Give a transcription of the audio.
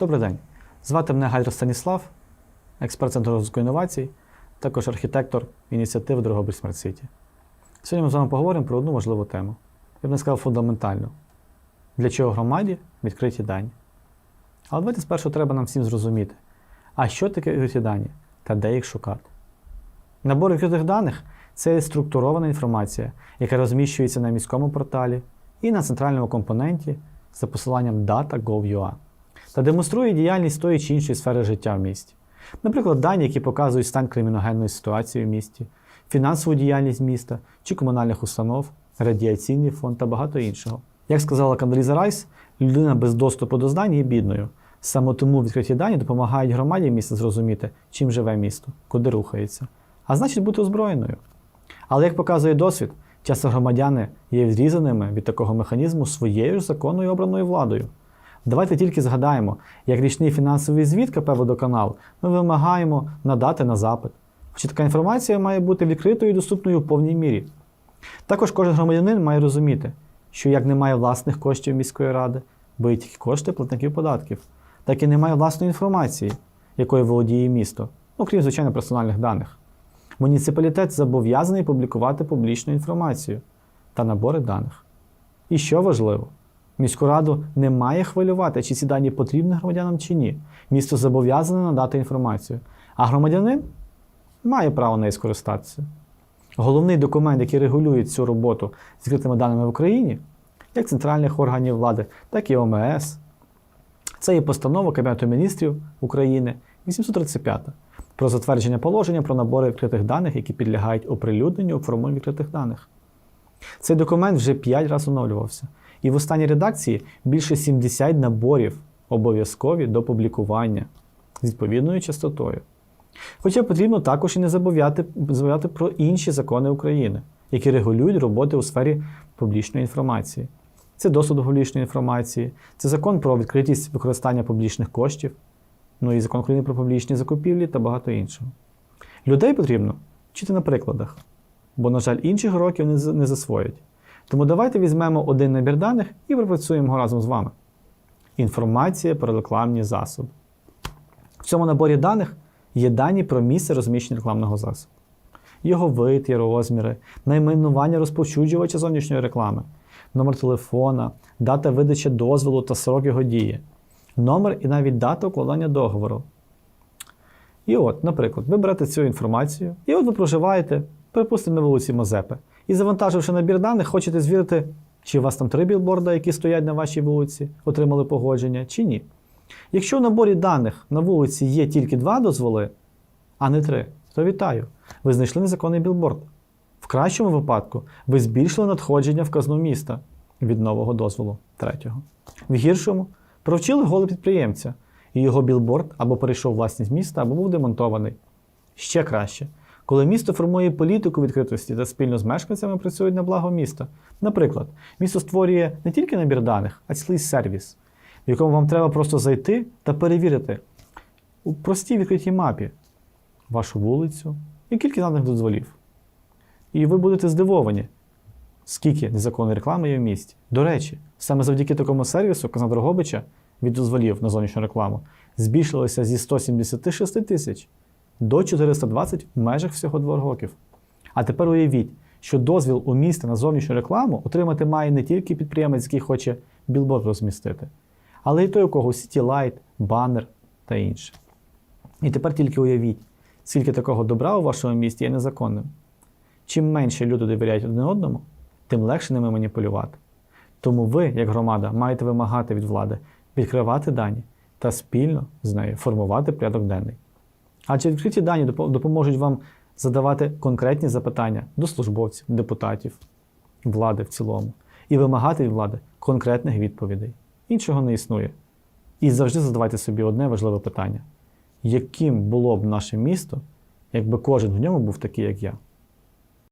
Добрий день. Звати мене Гальдер Станіслав, експерт Центру розвитку інновацій, також архітектор ініціативи Дрогобиль Смарт Сіті. Сьогодні ми з вами поговоримо про одну важливу тему. Я б не сказав фундаментальну. Для чого громаді відкриті дані? Але давайте спершу треба нам всім зрозуміти, а що таке відкриті дані та де їх шукати. Набор відкритих даних це структурована інформація, яка розміщується на міському порталі і на центральному компоненті за посиланням data.gov.ua та демонструє діяльність тої чи іншої сфери життя в місті. Наприклад, дані, які показують стан криміногенної ситуації в місті, фінансову діяльність міста чи комунальних установ, радіаційний фонд та багато іншого. Як сказала Кандаліза Райс, людина без доступу до знань є бідною. Саме тому відкриті дані допомагають громаді міста зрозуміти, чим живе місто, куди рухається, а значить бути озброєною. Але як показує досвід, часто громадяни є відрізаними від такого механізму своєю ж законною обраною владою. Давайте тільки згадаємо, як річний фінансовий звіт КП «Водоканал» ми вимагаємо надати на запит. Хоча така інформація має бути відкритою і доступною в повній мірі. Також кожен громадянин має розуміти, що як немає власних коштів міської ради, бо є тільки кошти платників податків, так і немає власної інформації, якою володіє місто, ну крім звичайно персональних даних. Муніципалітет зобов'язаний публікувати публічну інформацію та набори даних. І що важливо, міську раду не має хвилювати, чи ці дані потрібні громадянам чи ні. Місто зобов'язане надати інформацію, а громадянин має право нею скористатися. Головний документ, який регулює цю роботу з відкритими даними в Україні, як центральних органів влади, так і ОМС, це є постанова Кабінету міністрів України 835 про затвердження положення про набори відкритих даних, які підлягають оприлюдненню у формі відкритих даних. Цей документ вже 5 разів оновлювався, і в останній редакції більше 70 наборів обов'язкові до публікування з відповідною частотою. Хоча потрібно також і не забувати, про інші закони України, які регулюють роботи у сфері публічної інформації. Це доступ до публічної інформації, це закон про відкритість використання публічних коштів, ну і закон України про публічні закупівлі та багато іншого. Людей потрібно вчити на прикладах, бо, на жаль, інших років не, з- не засвоять. Тому давайте візьмемо один набір даних і пропрацюємо його разом з вами. Інформація про рекламні засоби. В цьому наборі даних є дані про місце розміщення рекламного засобу, його вид і розміри, найменування розповсюджувача зовнішньої реклами, номер телефона, дата видачі дозволу та срок його дії, номер і навіть дата укладання договору. І от, наприклад, ви берете цю інформацію, і от ви проживаєте, припустимо, на вулиці Мазепи. І завантаживши набір даних, хочете звірити, чи у вас там три білборда, які стоять на вашій вулиці, отримали погодження, чи ні. Якщо в наборі даних на вулиці є тільки два дозволи, а не три, то вітаю. Ви знайшли незаконний білборд. В кращому випадку ви збільшили надходження в казну міста від нового дозволу третього. В гіршому провчили голо підприємця, і його білборд або перейшов власність міста, або був демонтований. Ще краще, коли місто формує політику відкритості та спільно з мешканцями працюють на благо міста. Наприклад, місто створює не тільки набір даних, а цілий сервіс, в якому вам треба просто зайти та перевірити у простій відкритій мапі вашу вулицю і кількість наданих дозволів. І ви будете здивовані, скільки незаконної реклами є в місті. До речі, саме завдяки такому сервісу казна Дрогобича від дозволів на зовнішню рекламу збільшилося зі 176 тисяч до 420 в межах всього двох років. А тепер уявіть, що дозвіл у міста на зовнішню рекламу отримати має не тільки підприємець, який хоче білборд розмістити, але й той, у кого Light, банер та інше. І тепер тільки уявіть, скільки такого добра у вашому місті є незаконним. Чим менше люди довіряють один одному, тим легше ними маніпулювати. Тому ви, як громада, маєте вимагати від влади відкривати дані та спільно з нею формувати порядок денний. Адже відкриті дані допоможуть вам задавати конкретні запитання до службовців, депутатів, влади в цілому, і вимагати від влади конкретних відповідей. Іншого не існує. І завжди задавайте собі одне важливе питання: яким було б наше місто, якби кожен в ньому був такий, як я?